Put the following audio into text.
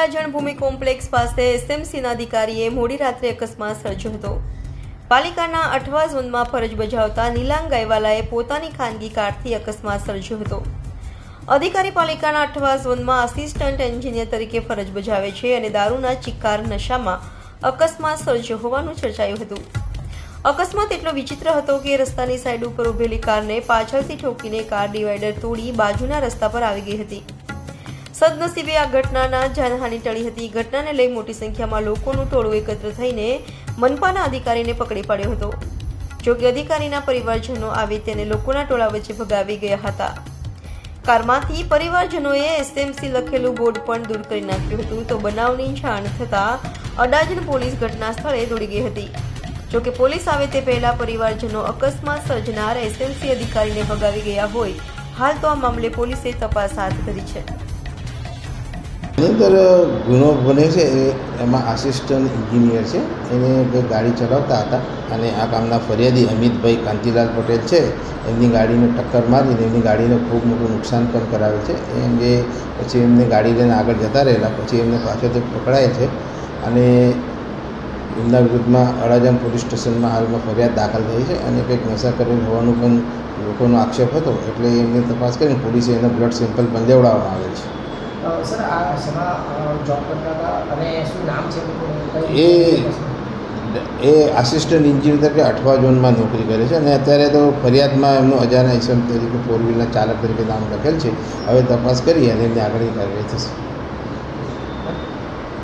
અડાજણ ભૂમિ complex પાસે એસએમસીના અધિકારીએ મોડી રાત્રે અકસ્માત સર્જ્યો હતો. પાલિકાના અઠવા ઝોનમાં ફરજ બજાવતા નીલાંગ ગાયવાલાએ પોતાની ખાનગી કારથી અકસ્માત સર્જ્યો હતો. અધિકારી પાલિકાના અઠવા ઝોનમાં આસિસ્ટન્ટ એન્જિનિયર તરીકે ફરજ બજાવે છે અને દારૂના ચિક્કાર નશામાં અકસ્માત સર્જ્યો હોવાનું ચર્ચાયું હતું. અકસ્માત એટલો વિચિત્ર હતો કે રસ્તાની સાઈડ ઉપર ઉભેલી કારને પાછળથી ઠોકીને કાર ડિવાઈડર તોડી બાજુના રસ્તા પર આવી ગઈ હતી. સદનસીબે આ ઘટનાના જાનહાનિ ટળી હતી. ઘટનાને લઈ મોટી સંખ્યામાં લોકોનું ટોળું એકત્ર થઈને મનપાના અધિકારીને પકડી પાડ્યો હતો. જોકે અધિકારીના પરિવારજનો આવી તેને લોકોના ટોળા વચ્ચે ભગાવી ગયા હતા. કારમાંથી પરિવારજનોએ એસએમસી લખેલું બોર્ડ પણ દૂર કરી નાખ્યું હતું. તો બનાવની જાણ થતાં અડાજણ પોલીસ ઘટના સ્થળે દોડી ગઈ હતી. જોકે પોલીસ આવે તે પહેલા પરિવારજનો અકસ્માત સર્જનાર એસએમસી અધિકારીને ભગાવી ગયા હોય. હાલ તો આ મામલે પોલીસે તપાસ હાથ ધરી છે. એની અંદર ગુનો બને છે એ એમાં આસિસ્ટન્ટ એન્જિનિયર છે. એને બે ગાડી ચલાવતા હતા અને આ કામના ફરિયાદી અમિતભાઈ કાંતિલાલ પટેલ છે. એમની ગાડીને ટક્કર મારીને એમની ગાડીને ખૂબ મોટું નુકસાન પણ કરાવે છે. એ અંગે પછી એમને ગાડી લઈને આગળ જતા રહેલા, પછી એમને પાછળથી પકડાય છે અને એમના વિરુદ્ધમાં અડાજણ પોલીસ સ્ટેશનમાં હાલમાં ફરિયાદ દાખલ થઈ છે અને કંઈક નશા કરેલ હોવાનું પણ લોકોનો આક્ષેપ હતો એટલે એમની તપાસ કરીને પોલીસે એના બ્લડ સેમ્પલ પણ લેવડાવવામાં આવેલ છે. સર આ શેમાં જોબ કરતા હતા અને શું નામ છે એ એ આસિસ્ટન્ટ ઇન્જિનિયર તરીકે અઠવા ઝોનમાં નોકરી કરે છે અને અત્યારે તો ફરિયાદમાં એમનું હજારના ઇસમ તરીકે ફોર વ્હીલના ચાલક તરીકે નામ લખેલ છે. હવે તપાસ કરી અને એમની આગળની કાર્યવાહી થશે.